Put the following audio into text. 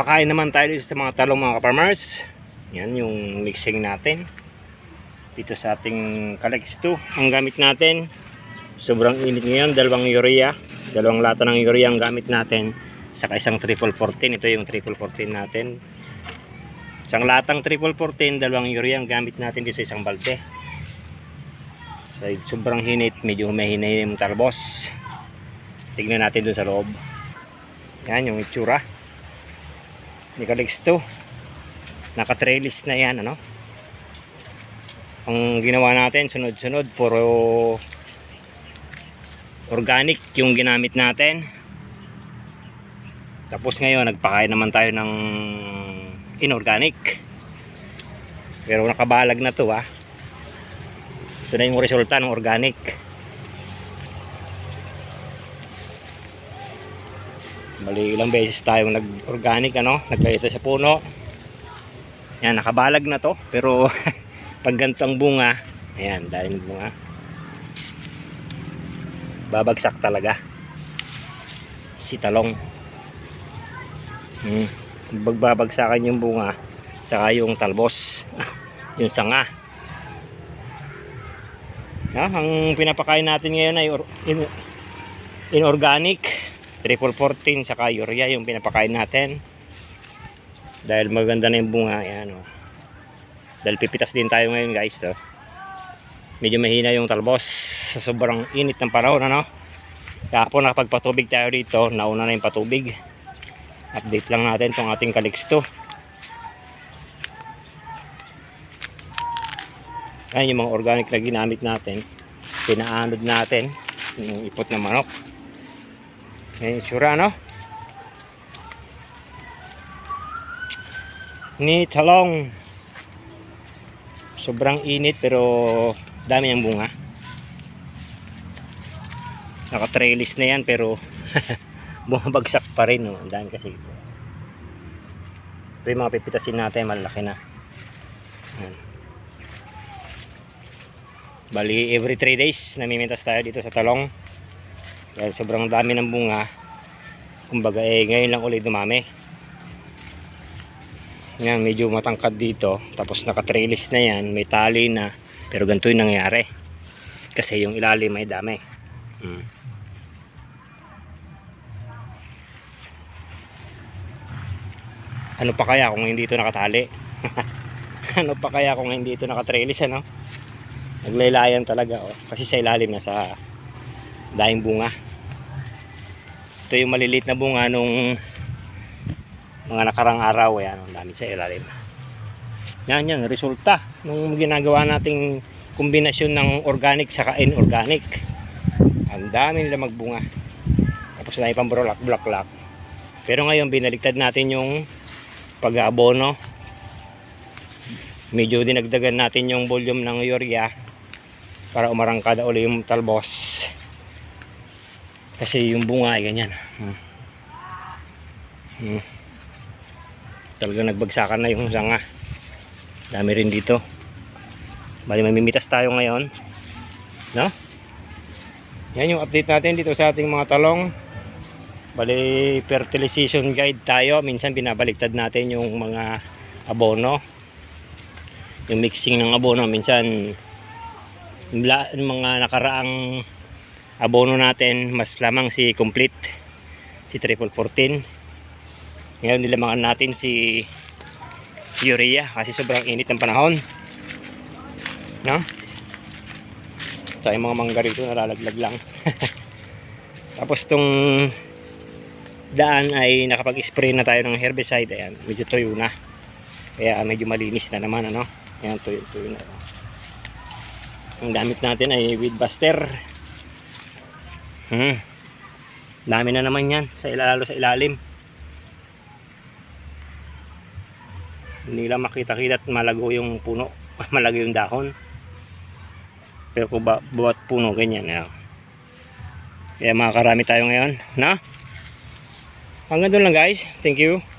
Nagpakain naman tayo sa mga talong mga farmers. Yan yung mixing natin. Dito sa ating Kalex 2. Ang gamit natin, sobrang init ngayon. Dalawang urea. Dalawang lata ng urea ang gamit natin. Saka isang triple 14. Ito yung triple 14 natin. Isang latang triple 14, dalawang urea ang gamit natin dito sa isang balde. So, sobrang hinit. Medyo humihina yung talbos. Tignan natin dun sa loob. Yan yung itsura. Nicolex 2. Naka-trellis na yan, ano? Ang ginawa natin, sunod-sunod, puro organic yung ginamit natin. Tapos ngayon, nagpakain naman tayo ng inorganic. Pero nakabalag na to, ah. Ito na yung resulta ng organic. Bali ilang beses tayong nag-organic ano, naglagay ito sa puno. Yan, nakabalag na to. Pero pag ganito bunga, ayan, dahil ng bunga. Babagsak talaga. Si talong. Hmm. Bagbabagsakan yung bunga, saka yung talbos, yung sanga. Ah, ang pinapakain natin ngayon ay in, inorganic triple 14 saka urea yung pinapakain natin dahil maganda na yung bunga yan oh. dahil pipitas din tayo ngayon guys to. medyo mahina yung talbos sa sobrang init ng panahon ano kahapon nakapagpatubig tayo dito nauna na yung patubig update lang natin tong ating kalix to Ayan yung mga organic na ginamit natin. Pinaanod natin. Yung ipot ng manok. Ayan yung tsura, no? Ni talong. Sobrang init pero dami ang bunga. Naka-trellis na yan pero bumabagsak pa rin. No? Ang dami kasi. Ito yung mga pipitasin natin. Malaki na. Ayan. Bali, every 3 days namimintas tayo dito sa talong. Dahil sobrang dami ng bunga. Kumbaga, eh, ngayon lang ulit dumami. Yan, medyo matangkad dito. Tapos naka-trellis na yan. May tali na. Pero ganito yung nangyari. Kasi yung ilalim ay dami. Hmm. Ano pa kaya kung hindi ito nakatali? ano pa kaya kung hindi ito naka-trellis, ano? naglaylayan talaga oh. kasi sa ilalim na sa daing bunga. Ito yung maliliit na bunga nung mga nakarang araw. Yan ang dami sa ilalim. Yan yan resulta nung ginagawa nating kombinasyon ng organic saka inorganic. Ang dami nila magbunga. Tapos na ipang bulak bulak pero ngayon binaligtad natin yung pag-aabono. Medyo dinagdagan natin yung volume ng urea para umarangkada uli yung talbos kasi yung bunga ay ganyan. Hmm. Hmm. talagang nagbagsakan na yung sanga. Dami rin dito. Bali mamimitas tayo ngayon. No? Yan yung update natin dito sa ating mga talong. Bali fertilization guide tayo. Minsan binabaliktad natin yung mga abono. Yung mixing ng abono minsan yung mga nakaraang abono natin mas lamang si complete si triple 14 ngayon nilamangan natin si urea kasi sobrang init ng panahon. No? Tayo mga mangga rito nalalaglag lang. Tapos tong daan ay nakapag spray na tayo ng herbicide. Ayan medyo tuyo na. Kaya medyo malinis na naman ano? Ayan tuyo tuyo na. Ang gamit natin ay weed buster hmm. dami na naman yan sa ilalo sa ilalim. Hindi lang makita kita at malago yung puno malago yung dahon. Pero kung ba, buwat puno ganyan yan. kaya makakarami tayo ngayon na hanggang doon lang guys. Thank you